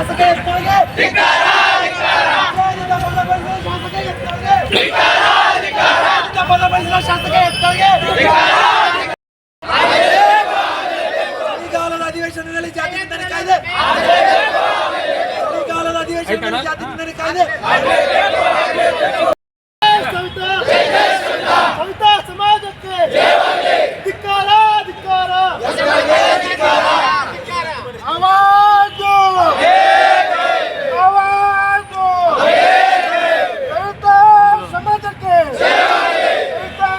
ಶಾಸಕ ನಿಷೇಧಿತ ಪದ ಬಳಸಿದ ಶಾಸಕ ನಿಷೇಧಿತ ಪದ ಬಳಸಿದ ಶಾಸಕ ಎತ್ತಲಿಗೆ ಚಳಿಗಾಲದ ಅಧಿವೇಶನದಲ್ಲಿ ಜಾತಿ ಕಾಯ್ದೆ. ಚಳಿಗಾಲದ ಅಧಿವೇಶನದಲ್ಲಿ ಜಾತಿ ಕಾಯ್ದೆ ಕವಿತಾ ಸಮಾಜಕ್ಕೆ ಧಿಕ್ಕಾರ ಧಿಕ್ಕಾರ ಆವಾಜು ಆವಾಜು ಕವಿತಾ ಸಮಾಜಕ್ಕೆ ಕವಿತಾ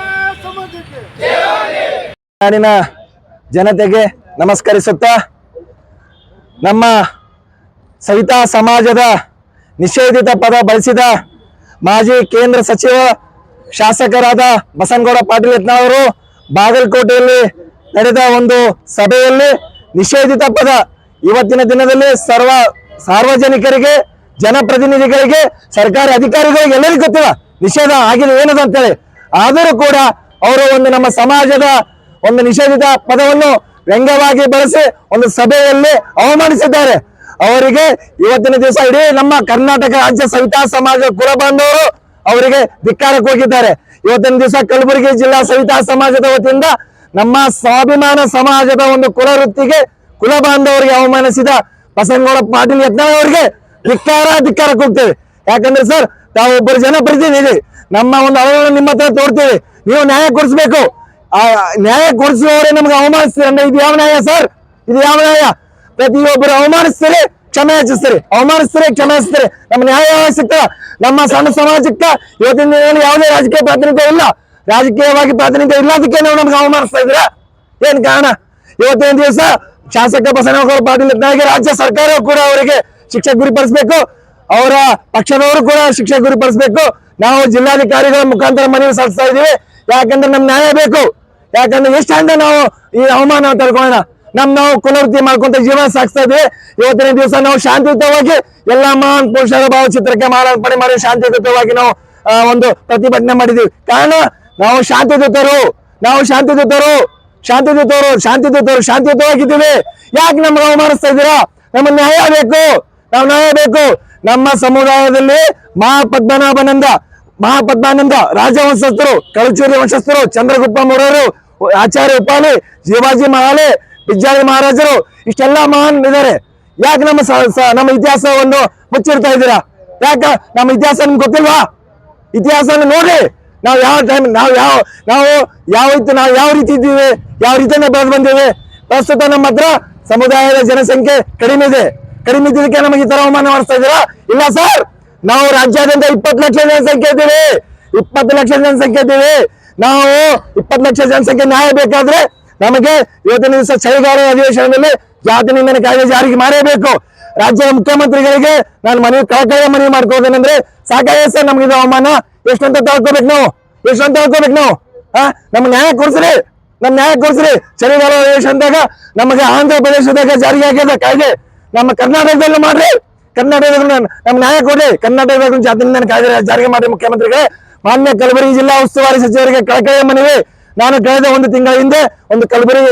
ಸಮಾಜಕ್ಕೆ ನಾಡಿನ ಜನತೆಗೆ ನಮಸ್ಕರಿಸುತ್ತಾ ನಮ್ಮ ಸವಿತಾ ಸಮಾಜದ ನಿಷೇಧಿತ ಪದ ಬಳಸಿದ ಮಾಜಿ ಕೇಂದ್ರ ಸಚಿವ ಶಾಸಕರಾದ ಬಸನಗೌಡ ಪಾಟೀಲ್ ಅವರು ಬಾಗಲಕೋಟೆಯಲ್ಲಿ ನಡೆದ ಒಂದು ಸಭೆಯಲ್ಲಿ ನಿಷೇಧಿತ ಪದ ಇವತ್ತಿನ ದಿನದಲ್ಲಿ ಸರ್ವ ಸಾರ್ವಜನಿಕರಿಗೆ, ಜನಪ್ರತಿನಿಧಿಗಳಿಗೆ, ಸರ್ಕಾರಿ ಅಧಿಕಾರಿಗಳಿಗೆ ಎಲ್ಲರಿಗೂ ಗೊತ್ತಿಲ್ಲ. ನಿಷೇಧ ಆಗಿದೆ ಏನದು ಅಂತೇಳಿ. ಆದರೂ ಕೂಡ ಅವರು ಒಂದು ನಮ್ಮ ಸಮಾಜದ ಒಂದು ನಿಷೇಧಿತ ಪದವನ್ನು ವ್ಯಂಗ್ಯವಾಗಿ ಬಳಸಿ ಒಂದು ಸಭೆಯಲ್ಲಿ ಅವಮಾನಿಸಿದ್ದಾರೆ. ಅವರಿಗೆ ಇವತ್ತಿನ ದಿವಸ ಇಡೀ ನಮ್ಮ ಕರ್ನಾಟಕ ರಾಜ್ಯ ಸವಿತಾ ಸಮಾಜ ಕುಲಬಾಂಧವರು ಅವರಿಗೆ ಧಿಕ್ಕಾರಕ್ಕೆ ಹೋಗಿದ್ದಾರೆ. ಇವತ್ತಿನ ದಿವಸ ಕಲಬುರಗಿ ಜಿಲ್ಲಾ ಸವಿತಾ ಸಮಾಜದ ವತಿಯಿಂದ ನಮ್ಮ ಸ್ವಾಭಿಮಾನ ಸಮಾಜದ ಒಂದು ಕುಲವೃತ್ತಿಗೆ ಕುಲ ಬಾಂಧವರಿಗೆ ಅವಮಾನಿಸಿದ ಬಸನಗೌಡ ಪಾಟೀಲ್ ಯತ್ನಾಳ್ ಅವರಿಗೆ ಧಿಕ್ಕಾರ, ಧಿಕ್ಕಾರಕ್ಕೆ ಹೋಗ್ತೇವೆ. ಯಾಕಂದ್ರೆ ಸರ್ ತಾವು ಒಬ್ಬರು ಜನಪ್ರತಿನಿಧಿ. ನಮ್ಮ ಒಂದು ಅವರನ್ನು ನಿಮ್ಮ ಹತ್ರ ತೋರ್ತೀವಿ. ನೀವು ನ್ಯಾಯ ಕೊಡಿಸ್ಬೇಕು. ಆ, ನ್ಯಾಯ ಕೊಡಿಸುವವರೇ ನಮ್ಗೆ ಅವಮಾನಿಸ್ತಾರೆ. ಅಂದ್ರೆ ಇದು ಯಾವ ನ್ಯಾಯ ಸರ್? ಇದು ಯಾವ ನ್ಯಾಯ? ಪ್ರತಿಯೊಬ್ಬರು ಅವಮಾನಿಸ್ತಾರೆ ಕ್ಷಮೆ ಹಚ್ಚಿಸ್ತಾರೆ ಅವಮಾನಿಸ್ತಾರೆ ಕ್ಷಮೆ ಹಚ್ಚಿಸ್ತಾರೆ ನಮ್ಮ ನ್ಯಾಯ ಸಿಗ್ತದ ನಮ್ಮ ಸಣ್ಣ ಸಮಾಜಕ್ಕೆ ಇವತ್ತಿನ ದಿನದಲ್ಲಿ ಯಾವುದೇ ರಾಜಕೀಯ ಪ್ರಾತಿನಿಧ್ಯ ಇಲ್ಲ. ರಾಜಕೀಯವಾಗಿ ಪ್ರಾತಿನಿಧ್ಯ ಇಲ್ಲದಕ್ಕೆ ನೀವು ನಮ್ಗೆ ಅವಮಾನಿಸ್ತಾ ಇದ್ದೀರಾ? ಏನ್ ಕಾರಣ? ಇವತ್ತಿನ ದಿವಸ ಶಾಸಕ ಬಸನಗೌಡ ಪಾಟೀಲ್ ಇದ್ದಾಗೆ ರಾಜ್ಯ ಸರ್ಕಾರ ಕೂಡ ಅವರಿಗೆ ಶಿಕ್ಷೆ ಗುರಿಪಡಿಸಬೇಕು. ಅವರ ಪಕ್ಷದವರು ಕೂಡ ಶಿಕ್ಷೆ ಗುರಿಪಡಿಸಬೇಕು. ನಾವು ಜಿಲ್ಲಾಧಿಕಾರಿಗಳ ಮುಖಾಂತರ ಮನವಿ ಸಲ್ಲಿಸ್ತಾ ಇದೀವಿ ಯಾಕಂದ್ರೆ ನಮ್ ನ್ಯಾಯ ಬೇಕು. ಯಾಕಂದ್ರೆ ಎಷ್ಟ ಅಂತ ನಾವು ಈ ಅವಮಾನ ತಡ್ಕೊಳ್ಳೋಣ. ನಮ್ ನಾವು ಕುಲವೃತ್ತಿ ಮಾಡ್ಕೊಂತ ಜೀವನ ಸಾಗಿಸ್ತಾ ಇದ್ವಿ. ಇವತ್ತಿನ ದಿವಸ ನಾವು ಶಾಂತಿಯುತವಾಗಿ ಎಲ್ಲಾ ಮಹಾನ್ ಪುರುಷರ ಭಾವಚಿತ್ರಕ್ಕೆ ಮಾಲಾರ್ಪಣೆ ಮಾಡಿ ಶಾಂತಿಯುತವಾಗಿ ನಾವು ಒಂದು ಪ್ರತಿಭಟನೆ ಮಾಡಿದೀವಿ. ಕಾರಣ ನಾವು ಶಾಂತಿಯುತರು. ನಾವು ಶಾಂತಿಯುತರು. ಶಾಂತಿಯುತರು ಶಾಂತಿಯುತರು, ಶಾಂತಿಯುತವಾಗಿದ್ದೀವಿ. ಯಾಕೆ ನಮ್ಗೆ ಅವಮಾನಿಸ್ತಾ ಇದ್ದೀರಾ? ನಮ್ಮ ನ್ಯಾಯ ಬೇಕು. ನಾವು ನ್ಯಾಯ ಬೇಕು. ನಮ್ಮ ಸಮುದಾಯದಲ್ಲಿ ಮಹಾಪದ್ಮನಾಭನಂದ, ಮಹಾಪದ್ಮಾನಂದ ರಾಜವಂಶಸ್ಥರು, ಕಳಚೂರಿ ವಂಶಸ್ಥರು ಚಂದ್ರಗುಪ್ತ ಮೊರರು ಆಚಾರ್ಯ ಉಪಾಲಿ, ಶಿವಾಜಿ ಮಹಾಲೆ ಬಿಜ್ಜಾಳಿ ಮಹಾರಾಜರು, ಇಷ್ಟೆಲ್ಲ ಮಹಾನ್ ಇದ್ದಾರೆ ಯಾಕೆ ನಮ್ಮ ನಮ್ಮ ಇತಿಹಾಸವನ್ನು ಮುಚ್ಚಿರ್ತಾ ಇದ್ದೀರಾ? ಯಾಕ? ನಮ್ಮ ಇತಿಹಾಸ ನಿಮ್ಗೆ ಗೊತ್ತಿಲ್ವಾ? ಇತಿಹಾಸನ ನೋಡಿ. ನಾವು ಯಾವ ಟೈಮ್ ನಾವು ಯಾವ ನಾವು ಯಾವ ರೀತಿ ನಾವು ಯಾವ ರೀತಿ ಇದ್ದೀವಿ? ಯಾವ ರೀತಿಯಿಂದ ಬೆಳೆದು ಬಂದೀವಿ? ಪ್ರಸ್ತುತ ನಮ್ಮ ಹತ್ರ ಸಮುದಾಯದ ಜನಸಂಖ್ಯೆ ಕಡಿಮೆ ಇದೆ. ಕಡಿಮೆ ಇದ್ದಕ್ಕೆ ನಮಗೆ ಈ ತರ ಅವಮಾನ ಮಾಡಿಸ್ತಾ ಇದ್ದೀರಾ? ಇಲ್ಲ ಸರ್. ನಾವು ರಾಜ್ಯಾದ್ಯಂತ ಇಪ್ಪತ್ತು ಲಕ್ಷ ಜನಸಂಖ್ಯೆ ಇದ್ದೀವಿ. ಇಪ್ಪತ್ತು ಲಕ್ಷ ಜನಸಂಖ್ಯೆ ಇದ್ದೀವಿ. ನಾವು ಇಪ್ಪತ್ತು ಲಕ್ಷ ಜನಸಂಖ್ಯೆ ನ್ಯಾಯ ಬೇಕಾದ್ರೆ ನಮಗೆ ಇವತ್ತಿನ ದಿವಸ ಚಳಿಗಾಲ ಅಧಿವೇಶನದಲ್ಲಿ ಜಾತಿ ನಿಂದನೆ ಕಾಯ್ದೆ ಜಾರಿಗೆ ಮಾಡೇಬೇಕು ರಾಜ್ಯದ ಮುಖ್ಯಮಂತ್ರಿಗಳಿಗೆ ನಾನು ಮನವಿ ಕಳಕಳಿಯ ಮನವಿ ಮಾಡ್ಕೋದೇನಂದ್ರೆ ಸಾಕಾಗ ಸರ್ ನಮ್ಗೆ ಇದು ಅವಮಾನ. ಎಷ್ಟಂತ ತಳ್ಕೋಬೇಕು ನಾವು? ಎಷ್ಟಂತ ತಳ್ಕೋಬೇಕು ನಾವು? ಹಾ ನಮ್ಗೆ ನ್ಯಾಯ ಕೊಡ್ಸ್ರಿ. ನಮ್ ನ್ಯಾಯ ಕೊಡ್ಸ್ರಿ. ಚಳಿಗಾಲ ಅಧಿವೇಶನದಾಗ ನಮಗೆ ಆಂಧ್ರ ಪ್ರದೇಶದಾಗ ಜಾರಿಗೆ ಆಗ್ಯದ ಕಾಯ್ದೆ ನಮ್ಮ ಕರ್ನಾಟಕದಲ್ಲಿ ಮಾಡ್ರಿ. ಕರ್ನಾಟಕದಾಗ ನಮ್ ನ್ಯಾಯ ಕೊಡ್ರಿ. ಕರ್ನಾಟಕದಾಗ ಜಾತಿ ನಿಂದನೆ ಕಾಯ್ದೆ ಜಾರಿಗೆ ಮಾಡ್ರಿ ಮುಖ್ಯಮಂತ್ರಿಗೆ. ಮಾನ್ಯ ಕಲಬುರಗಿ ಜಿಲ್ಲಾ ಉಸ್ತುವಾರಿ ಸಚಿವರಿಗೆ ಕಳಕಳಿಯ ಮನವಿ. ನಾನು ಕಳೆದ ಒಂದು ತಿಂಗಳ ಹಿಂದೆ ಒಂದು ಕಲಬುರಗಿ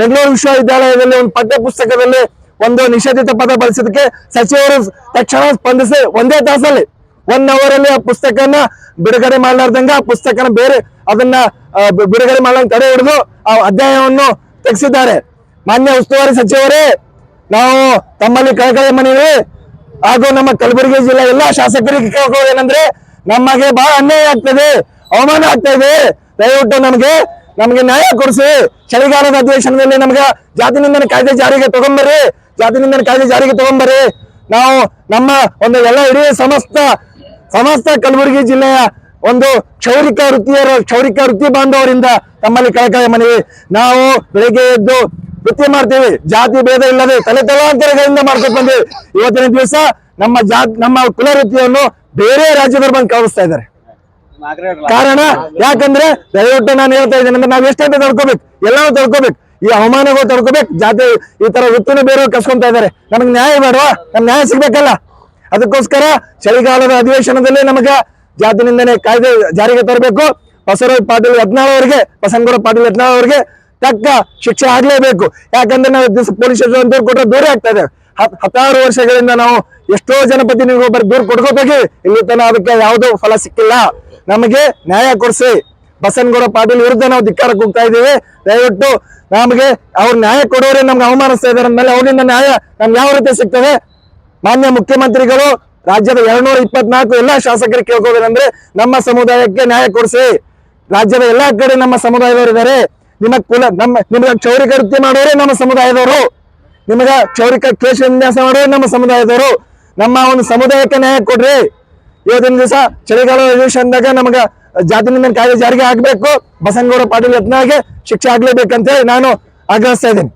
ಬೆಂಗಳೂರು ವಿಶ್ವವಿದ್ಯಾಲಯದಲ್ಲಿ ಒಂದು ಪಠ್ಯ ಪುಸ್ತಕದಲ್ಲಿ ಒಂದು ನಿಷೇಧಿತ ಪದ ಬಳಸಿದಕ್ಕೆ ಸಚಿವರು ತಕ್ಷಣ ಸ್ಪಂದಿಸಿ ಒಂದೇ ತಾಸಲ್ಲಿ ಒನ್ ಅವರ್ ಅಲ್ಲಿ ಆ ಪುಸ್ತಕನ ಬಿಡುಗಡೆ ಮಾಡಲಾರ್ದಂಗ ಆ ಪುಸ್ತಕನ ಬೇರೆ ಅದನ್ನ ಬಿಡುಗಡೆ ಮಾಡಲಾರ್ದಂಗ ತಡೆ ಹಿಡಿದು ಆ ಅಧ್ಯಾಯವನ್ನು ತೆಗೆಸಿದ್ದಾರೆ. ಮಾನ್ಯ ಉಸ್ತುವಾರಿ ಸಚಿವರೇ, ನಾವು ತಮ್ಮಲ್ಲಿ ಕಳಕಳಿ ಮನವಿ. ಹಾಗೂ ನಮ್ಮ ಕಲಬುರಗಿ ಜಿಲ್ಲೆ ಎಲ್ಲಾ ಶಾಸಕರಿಗೆ ಕೇಳ್ಕೊಳ್ಳೋದೇನಂದ್ರೆ ನಮಗೆ ಬಹಳ ಅನ್ಯಾಯ ಆಗ್ತದೆ, ಅವಮಾನ ಆಗ್ತಾ ಇದೆ ದಯವಿಟ್ಟು ನಮಗೆ ನಮಗೆ ನ್ಯಾಯ ಕೊಡಿಸಿ. ಚಳಿಗಾಲದ ಅಧಿವೇಶನದಲ್ಲಿ ನಮ್ಗೆ ಜಾತಿ ನಿಂದನ ಕಾಯ್ದೆ ಜಾರಿಗೆ ತಗೊಂಬರ್ರಿ. ಜಾತಿ ನಿಂದನ ಕಾಯ್ದೆ ಜಾರಿಗೆ ತಗೊಂಬರ್ರಿ. ನಾವು ನಮ್ಮ ಒಂದು ಎಲ್ಲ ಇಡೀ ಸಮಸ್ತ ಸಮಸ್ತ ಕಲಬುರಗಿ ಜಿಲ್ಲೆಯ ಒಂದು ಕ್ಷೌರಿಕ ವೃತ್ತಿಯರ, ಕ್ಷೌರಿಕ ವೃತ್ತಿ ಬಾಂಧವರಿಂದ ತಮ್ಮಲ್ಲಿ ಕಳಕಳಿ ಮನವಿ. ನಾವು ಬೆಳಿಗ್ಗೆ ಎದ್ದು ವೃತ್ತಿ ಮಾಡ್ತೀವಿ. ಜಾತಿ ಭೇದ ಇಲ್ಲದೆ ತಲೆ ತಲಾಂತರಗಳಿಂದ ಮಾಡ್ಕೊಂಡು ಬಂದಿವಿ. ಇವತ್ತಿನ ದಿವಸ ನಮ್ಮ ಜಾತ್, ನಮ್ಮ ಕುಲ ವೃತ್ತಿಯನ್ನು ಬೇರೆ ರಾಜ್ಯದವ್ರು ಬಂದು ಕಳಿಸ್ತಾ ಇದ್ದಾರೆ ಕಾರಣ ಯಾಕಂದ್ರೆ ದಯವಿಟ್ಟು ನಾನು ಹೇಳ್ತಾ ಇದ್ದೇನೆ, ಅಂದ್ರೆ ನಾವ್ ಎಷ್ಟಂತ ತಡ್ಕೋಬೇಕು, ಎಲ್ಲಾನು ತಡ್ಕೋಬೇಕು. ಈ ಅವಮಾನಗಳು ತಡ್ಕೋಬೇಕು, ಜಾತಿ, ಈ ತರ ವೃತ್ತಿನ ಬೇರೆ ಕಸ್ಕೊಂತಾ ಇದಾರೆ. ನಮಗ್ ನ್ಯಾಯ ಬೇಡವಾ? ನಮ್ ನ್ಯಾಯ ಸಿಗ್ಬೇಕಲ್ಲ? ಅದಕ್ಕೋಸ್ಕರ ಚಳಿಗಾಲದ ಅಧಿವೇಶನದಲ್ಲಿ ನಮಗೆ ಜಾತಿ ನಿಂದನೆ ಕಾಯ್ದೆ ಜಾರಿಗೆ ತರಬೇಕು. ಬಸವರಾಜ್ ಪಾಟೀಲ್ ಯತ್ನಾಳ್ ಅವರಿಗೆ ಬಸನಗೌಡ ಪಾಟೀಲ್ ಯತ್ನಾಳ್ ಅವರಿಗೆ ತಕ್ಕ ಶಿಕ್ಷೆ ಆಗ್ಲೇಬೇಕು. ಯಾಕಂದ್ರೆ ನಾವು ಪೊಲೀಸ್ ಸ್ಟೇಷನ್ ಕೊಟ್ಟರೆ ದೂರ ಆಗ್ತಾ ಇದೆ. ಹತ್- ಹತ್ತಾರು ವರ್ಷಗಳಿಂದ ನಾವು ಎಷ್ಟೋ ಜನಪ್ರತಿನಿಧಿಗಳು ದೂರು ಕೊಡ್ಕೋಬೇಕು ಇಲ್ಲಿ ತನಕ ಅದಕ್ಕೆ ಯಾವುದೋ ಫಲ ಸಿಕ್ಕಿಲ್ಲ. ನಮಗೆ ನ್ಯಾಯ ಕೊಡಿಸಿ. ಬಸನಗೌಡ ಪಾಟೀಲ್ ವಿರುದ್ಧ ನಾವು ಧಿಕ್ಕಾರಕ್ಕೆ ಹೋಗ್ತಾ ಇದ್ದೀವಿ. ದಯವಿಟ್ಟು ನಮಗೆ ಅವ್ರು ನ್ಯಾಯ ಕೊಡೋರೆ ನಮ್ಗೆ ಅವಮಾನಿಸ್ತಾ ಇದ್ದಾರೆ. ಅಂದ್ಮೇಲೆ ಅವರಿಂದ ನ್ಯಾಯ ನಮ್ಗೆ ಯಾವ ರೀತಿ ಸಿಗ್ತದೆ? ಮಾನ್ಯ ಮುಖ್ಯಮಂತ್ರಿಗಳು, ರಾಜ್ಯದ ಎರಡ್ನೂರ ಇಪ್ಪತ್ನಾಲ್ಕು ಎಲ್ಲಾ ಶಾಸಕರಿಗೆ ಕೇಳ್ಕೋಬೇಕಂದ್ರೆ ನಮ್ಮ ಸಮುದಾಯಕ್ಕೆ ನ್ಯಾಯ ಕೊಡಿಸಿ. ರಾಜ್ಯದ ಎಲ್ಲಾ ಕಡೆ ನಮ್ಮ ಸಮುದಾಯದವರು ಇದ್ದಾರೆ ನಿಮ್ಮ ಕುಲ, ನಮ್ಮ, ನಿಮಗೆ ಕ್ಷೌರಿಕ ವೃತ್ತಿ ಮಾಡೋರೇ ನಮ್ಮ ಸಮುದಾಯದವರು. ನಿಮಗ ಚೌರಿಕ ಕೇಶ ವಿನ್ಯಾಸ ಮಾಡೋರೇ ನಮ್ಮ ಸಮುದಾಯದವರು. ನಮ್ಮ ಒಂದು ಸಮುದಾಯಕ್ಕೆ ನ್ಯಾಯ ಕೊಡ್ರಿ. ಇವತ್ತಿನ ದಿವಸ ಚಳಿಗಾಲ ಅಧಿವೇಶನದಾಗ ನಮಗ ಜಾತಿ ನಿಂದ ಕಾಯ್ದೆ ಜಾರಿಗೆ ಆಗ್ಬೇಕು ಬಸನಗೌಡ ಪಾಟೀಲ್ ಯತ್ನಾಗೆ ಶಿಕ್ಷೆ ಆಗ್ಲೇಬೇಕಂತ ಹೇಳಿ ನಾನು ಆಗ್ರಹಿಸ್ತಾ ಇದ್ದೀನಿ.